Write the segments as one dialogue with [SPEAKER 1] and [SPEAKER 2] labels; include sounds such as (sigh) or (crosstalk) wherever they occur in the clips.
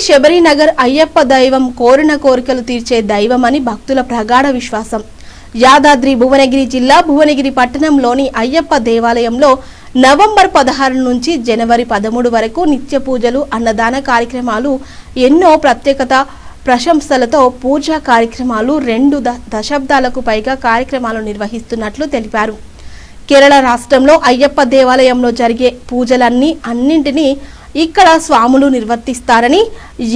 [SPEAKER 1] శబరినగర్ అయ్యప్ప దైవం కోరిన కోరికలు తీర్చే దైవమని భక్తుల ప్రగాఢ విశ్వాసం. యాదాద్రి భువనగిరి జిల్లా భువనగిరి పట్టణంలోని అయ్యప్ప దేవాలయంలో నవంబర్ పదహారు నుంచి జనవరి పదమూడు వరకు నిత్య పూజలు అన్నదాన కార్యక్రమాలు ఎన్నో ప్రత్యేకత ప్రశంసలతో పూజా కార్యక్రమాలు రెండు ద- దశాబ్దాలకు పైగా కార్యక్రమాలు నిర్వహిస్తున్నట్లు తెలిపారు. కేరళ రాష్ట్రంలో అయ్యప్ప దేవాలయంలో జరిగే పూజలన్నీ అన్నింటినీ ఇక్కడ స్వాములు నిర్వర్తిస్తారని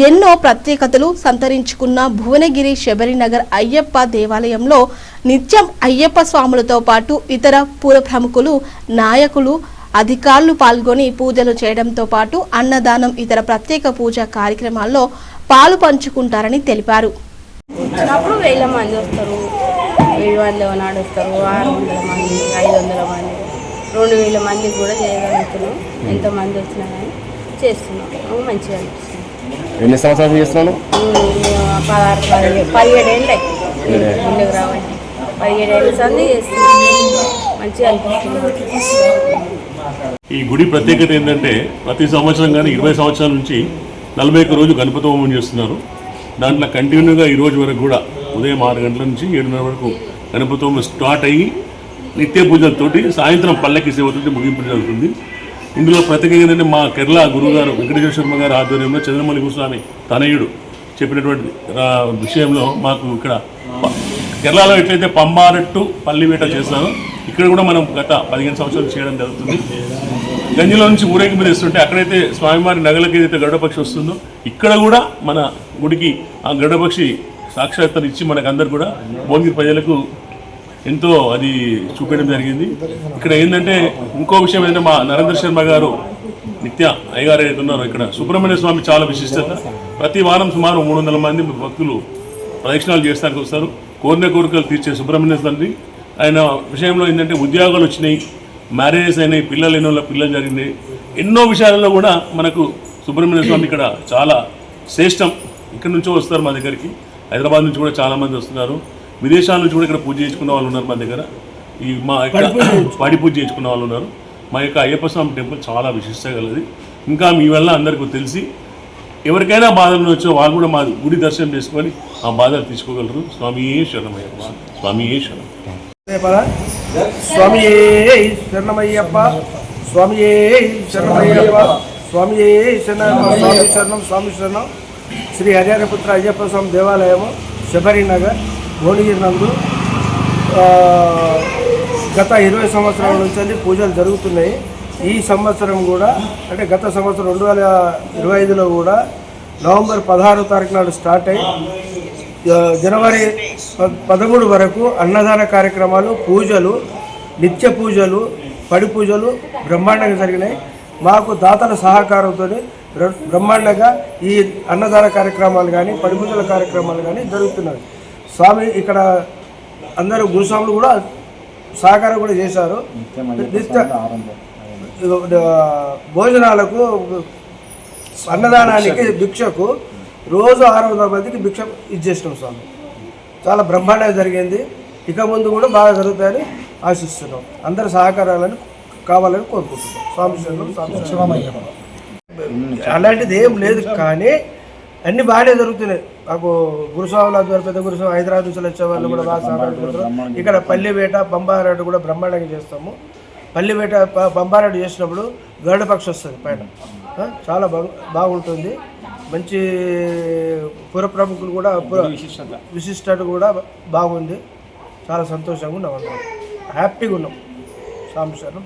[SPEAKER 1] ఎన్నో ప్రత్యేకతలు సంతరించుకున్న భువనగిరి శబరినగర్ అయ్యప్ప దేవాలయంలో నిత్యం అయ్యప్ప స్వాములతో పాటు ఇతర పుర ప్రముఖులు నాయకులు అధికారులు పాల్గొని పూజలు చేయడంతో పాటు అన్నదానం ఇతర ప్రత్యేక పూజా కార్యక్రమాల్లో పాలు పంచుకుంటారని తెలిపారు.
[SPEAKER 2] వచ్చినప్పుడు వేల మంది వస్తారు. వెయ్యి మంది ఆరు వందల మంది ఐదు వందల మంది. రెండు వేల మంది కూడా చేయగలుగుతున్నాం. ఎంతమంది వచ్చినా కానీ. చేస్తున్నాం మంచిగా అనిపిస్తుంది.
[SPEAKER 3] ఎన్ని సంవత్సరాలు చేస్తున్నాను?
[SPEAKER 2] ఉమ్, మేము పదహారు పదిహేడు పదిహేడు ఏళ్ళు. అవుతుంది ముందుకు రావండి. పదిహేడు ఏళ్ళ సంది చేస్తున్నాం మంచిగా అనిపిస్తుంది.
[SPEAKER 4] ఈ గుడి ప్రత్యేకత ఏంటంటే ప్రతి సంవత్సరం కానీ ఇరవై సంవత్సరాల నుంచి నలభై ఒక్క రోజు గణపతి హోమం చేస్తున్నారు. దాంట్లో కంటిన్యూగా ఈ రోజు వరకు కూడా ఉదయం ఆరు గంటల నుంచి ఏడున్నర వరకు గణపతి హోమం స్టార్ట్ అయ్యి నిత్య పూజలతోటి సాయంత్రం పల్లకి సేవతోటి ముగింపు జరుగుతుంది. ఇందులో ప్రత్యేకంగా ఏంటంటే మా కేరళ గురుగారు వెంకటేశ్వర శర్మ గారి ఆధ్వర్యంలో చంద్రమణి గురుస్వామి తనయుడు చెప్పినటువంటి రా- విషయంలో మాకు ఇక్కడ కేరళలో ఎట్లయితే పంబారట్టు పల్లివేట చేస్తారో ఇక్కడ కూడా మనం గత పదిహేను సంవత్సరాలు చేయడం జరుగుతుంది. గంజిలో నుంచి ఊరేగింపు తెస్తుంటే అక్కడైతే స్వామివారి నగలకి ఏదైతే గరుడపక్షి వస్తుందో ఇక్కడ కూడా మన గుడికి ఆ గరుడపక్షి సాక్షాత్తాన్ని ఇచ్చి మనకు అందరు కూడా భువనగిరి ప్రజలకు ఎంతో అది చూపించడం జరిగింది. ఇక్కడ ఏంటంటే ఇంకో విషయం ఏంటంటే మా నరేంద్ర శర్మ గారు నిత్య అయ్యగారు ఉన్నారో ఇక్కడ సుబ్రహ్మణ్య స్వామి చాలా విశిష్టత. ప్రతి వారం సుమారు మూడు వందల మంది భక్తులు ప్రదక్షిణాలు చేస్తానికి వస్తారు. కోరిన కోరికలు తీర్చే సుబ్రహ్మణ్య స్వామి ఆయన విషయంలో ఏంటంటే ఉద్యోగాలు వచ్చినాయి మ్యారేజెస్ అయినాయి పిల్లలు ఎన్నో పిల్లలు జరిగినాయి. ఎన్నో విషయాలలో కూడా మనకు సుబ్రహ్మణ్య స్వామి ఇక్కడ చాలా శ్రేష్టం. ఇక్కడ నుంచో వస్తారు మా దగ్గరికి. హైదరాబాద్ నుంచి కూడా చాలామంది వస్తున్నారు. విదేశాల నుంచి కూడా ఇక్కడ పూజ చేసుకున్న వాళ్ళు ఉన్నారు మా దగ్గర. ఈ మా ఇక్కడ (coughs) పడి పూజ చేసుకున్న వాళ్ళు ఉన్నారు. మా యొక్క అయ్యప్ప స్వామి టెంపుల్ చాలా విశిష్ట గలది ఇంకా మీ వల్ల అందరికీ తెలిసి ఎవరికైనా బాధలు వచ్చో వాళ్ళు కూడా మా గుడి దర్శనం చేసుకొని ఆ బాధలు తీసుకోగలరు. స్వామి శరణమయ్యప్ప. స్వామి శరణం.
[SPEAKER 5] పద స్వామియే శరణమయ్యప్ప. స్వామియే శరణమయ్యప్ప. శరణం. స్వామి శరణం స్వామి శరణం. శ్రీ హరిహరపుత్ర అయ్యప్ప స్వామి దేవాలయము శబరినగర్. భువనగిరి నందు గత ఇరవై సంవత్సరాల నుంచి పూజలు జరుగుతున్నాయి. ఈ సంవత్సరం కూడా అంటే గత సంవత్సరం రెండు వేల ఇరవై ఐదులో కూడా నవంబర్ పదహారో తారీఖు నాడు స్టార్ట్ అయ్యి జనవరి పదమూడు వరకు అన్నదాన కార్యక్రమాలు పూజలు నిత్య పూజలు పడి పూజలు బ్రహ్మాండంగా జరిగినాయి. మాకు దాతల సహకారంతో బ్రహ్మాండంగా ఈ అన్నదాన కార్యక్రమాలు కానీ పడి పూజల కార్యక్రమాలు కానీ జరుగుతున్నాయి. స్వామి ఇక్కడ అందరూ గురుస్వాములు కూడా సహకారం కూడా చేశారు. భోజనాలకు అన్నదానానికి భిక్షకు. రోజు ఆరు వందల మందికి భిక్ష ఇచ్చేసినాం స్వామి. చాలా బ్రహ్మాండంగా జరిగింది. ఇక ముందు కూడా బాగా జరుగుతాయని ఆశిస్తున్నాం. అందరి సహకారాలను కావాలని కోరుకుంటున్నాం. స్వామి. అలాంటిది ఏం లేదు కానీ అన్ని బాగానే జరుగుతున్నాయి. మాకు గురుస్వాముల ఆధ్వర్యం పెద్ద గురుస్వామి హైదరాబాద్ నుంచి వచ్చే వాళ్ళు కూడా బాగా సహకరిస్తున్నారు ఇక్కడ పల్లివేట పంబారాడు కూడా బ్రహ్మాండంగా చేస్తాము. పల్లివేట పంబారాడు చేసినప్పుడు గరుడ పక్షి వస్తుంది పైన. చాలా బాగు బాగుంటుంది. మంచి పుర ప్రముఖులు కూడా పుర విశిష్టత. కూడా బాగుంది. చాలా సంతోషంగా ఉన్నాం హ్యాపీగా ఉన్నాం. సాంశరణం